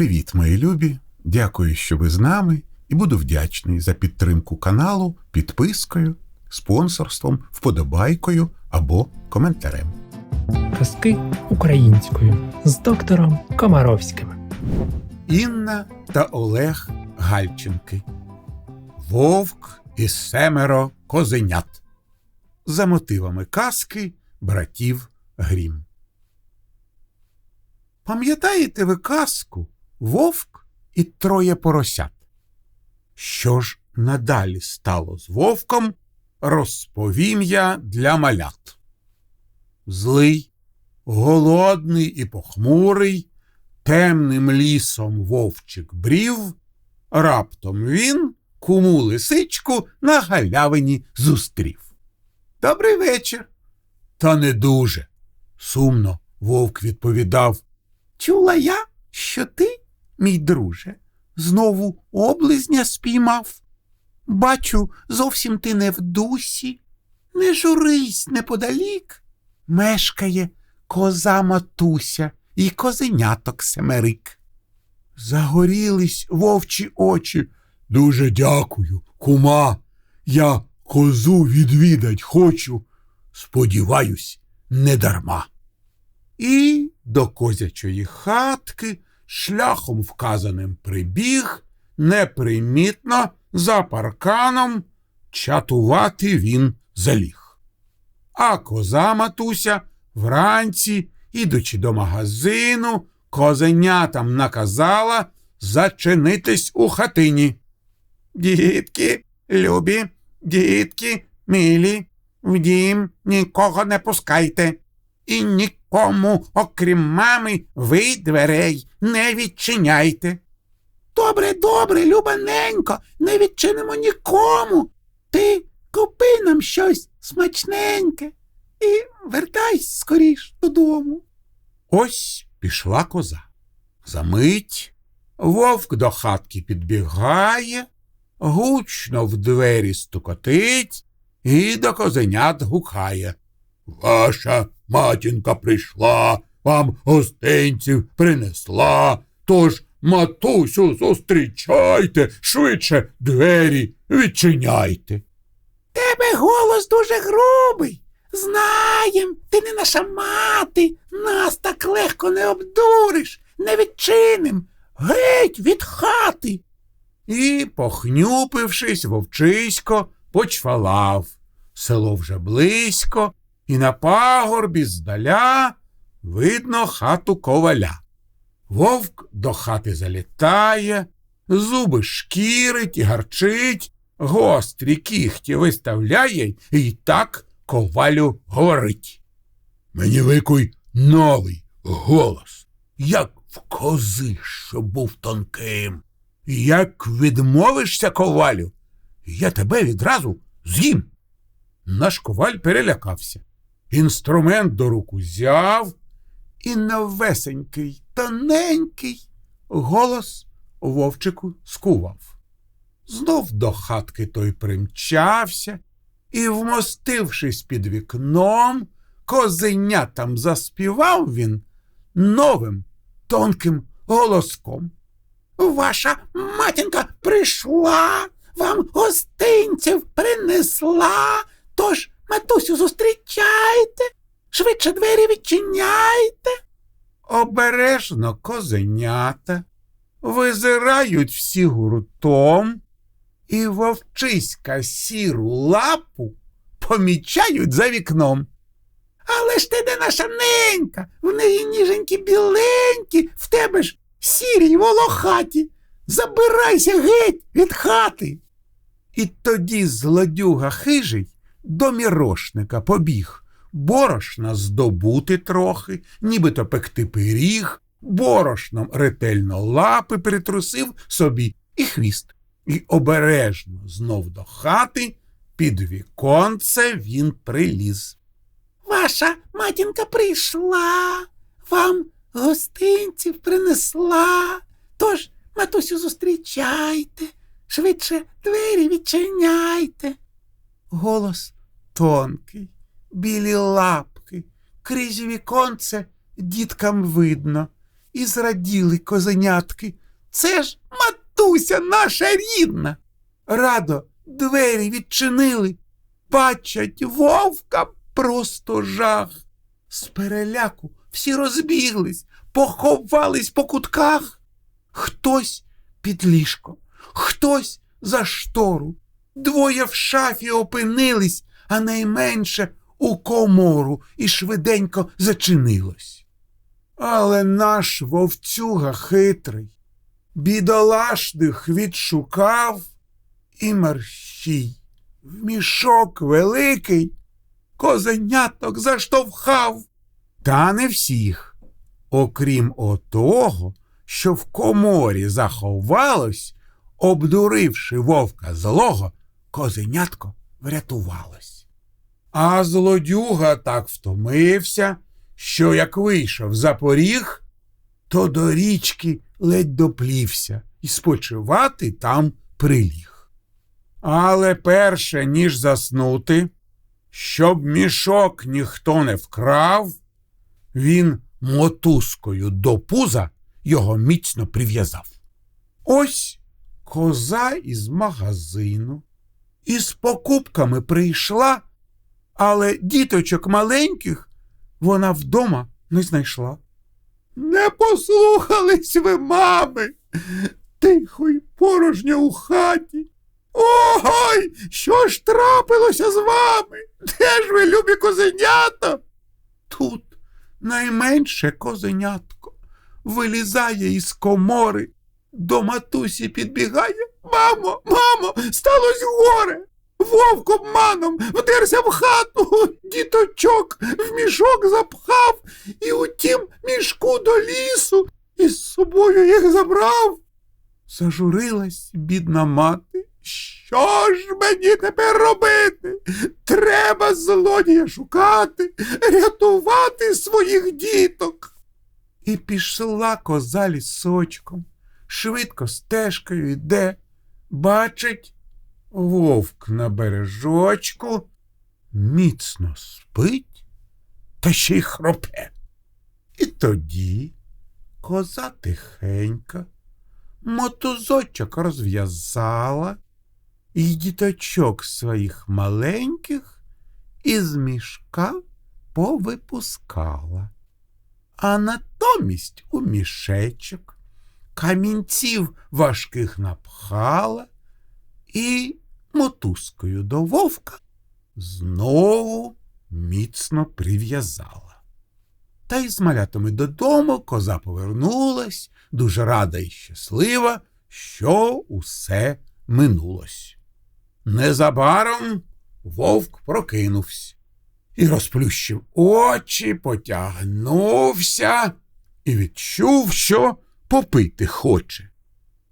Привіт, мої любі! Дякую, що ви з нами, і буду вдячний за підтримку каналу підпискою, спонсорством, вподобайкою або коментарем. Казки українською з доктором Комаровським. Інна та Олег Гальченки. Вовк і семеро козенят. За мотивами казки братів Грім. Пам'ятаєте ви казку Вовк і троє поросят? Що ж надалі стало з вовком, розповім я для малят. Злий, голодний і похмурий, темним лісом вовчик брів, раптом він куму лисичку на галявині зустрів. Добрий вечір. Та не дуже. Сумно вовк відповідав. Чула я, що ти, мій друже, знову облизня спіймав. Бачу, зовсім ти не в дусі. Не журись неподалік. Мешкає коза матуся і козеняток семерик. Загорілись вовчі очі. Дуже дякую, кума. Я козу відвідать хочу. Сподіваюсь, не дарма. І до козячої хатки шляхом вказаним прибіг, непримітно за парканом чатувати він заліг. А коза матуся вранці, ідучи до магазину, козенятам наказала зачинитись у хатині. Дітки, любі, дітки, милі, в дім нікого не пускайте. І нікому, окрім мами, ви дверей не відчиняйте. Добре, добре, любаненько, не відчинимо нікому. Ти купи нам щось смачненьке і вертайся скоріш додому. Ось пішла коза. Замить вовк до хатки підбігає, гучно в двері стукотить і до козенят гукає. Ваша матінка прийшла, вам гостинців принесла, тож, матусю, зустрічайте, швидше двері відчиняйте. Тебе голос дуже грубий. Знаєм, ти не наша мати, нас так легко не обдуриш, не відчиним. Геть від хати. І, похнюпившись, вовчисько почвалав. Село вже близько, і на пагорбі здаля видно хату коваля. Вовк до хати залітає, зуби шкірить і гарчить, гострі кіхті виставляє і так ковалю говорить. Мені викуй новий голос, як в кози, що був тонким. Як відмовишся, ковалю, я тебе відразу з'їм. Наш коваль перелякався. Інструмент до рук узяв, і новесенький, тоненький голос вовчику скував. Знов до хатки той примчався і, вмостившись під вікном, козенятам заспівав він новим тонким голоском. Ваша матінка прийшла, вам гостинців принесла, тож, матусю, зустрічайте, швидше двері відчиняйте. Обережно козенята визирають всі гуртом, і вовчиська сіру лапу помічають за вікном. Але ж ти де наша ненька, в неї ніженькі біленькі, в тебе ж сірі й волохаті. Забирайся геть від хати. І тоді злодюга хижий до мірошника побіг, борошна здобути трохи, нібито пекти пиріг, борошном ретельно лапи притрусив собі і хвіст, і обережно знов до хати під віконце він приліз. Ваша матінка прийшла, вам гостинців принесла. Тож, матусю, зустрічайте, швидше двері відчиняйте. Голос тонкий, білі лапки, крізь віконце діткам видно, і зраділи козенятки. Це ж матуся наша рідна. Радо двері відчинили, бачать вовка просто жах. З переляку всі розбіглись, поховались по кутках. Хтось під ліжко, хтось за штору. Двоє в шафі опинились, а найменше у комору і швиденько зачинилось. Але наш вовцюга хитрий, бідолашних відшукав і мерщій. В мішок великий козеняток заштовхав. Та не всіх, окрім отого, що в коморі заховалось, обдуривши вовка злого, козенятко врятувалось. А злодюга так втомився, що як вийшов за поріг, то до річки ледь доплівся і спочивати там приліг. Але перше, ніж заснути, щоб мішок ніхто не вкрав, він мотузкою до пуза його міцно прив'язав. Ось коза із магазину із покупками прийшла, але діточок маленьких вона вдома не знайшла. Не послухались ви, мами, тихо й порожньо у хаті. Ой, що ж трапилося з вами? Де ж ви, любі козенята? Тут найменше козенятко вилізає із комори, до матусі підбігає. Мамо, мамо, сталося горе. Вовк обманом вдерся в хату, діточок в мішок запхав і у тім мішку до лісу і з собою їх забрав. Зажурилась бідна мати. Що ж мені тепер робити? Треба злодія шукати, рятувати своїх діток. І пішла коза лісочком, швидко стежкою йде, бачить вовк на бережочку, міцно спить та ще й хропе. І тоді коза тихенька, мотузочок розв'язала і діточок своїх маленьких із мішка повипускала. А натомість у мішечок камінців важких напхала і мотузкою до вовка знову міцно прив'язала. Та й з малятами додому коза повернулась, дуже рада і щаслива, що усе минулось. Незабаром вовк прокинувся і розплющив очі, потягнувся і відчув, що попити хоче.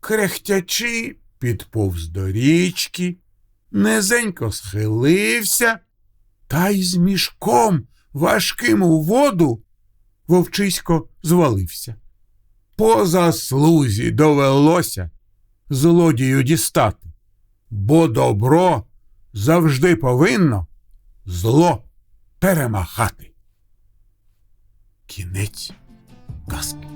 Крехтячи, підповз до річки, низенько схилився, та й з мішком важким у воду вовчисько звалився. По заслузі довелося злодію дістати, бо добро завжди повинно зло перемагати. Кінець казки.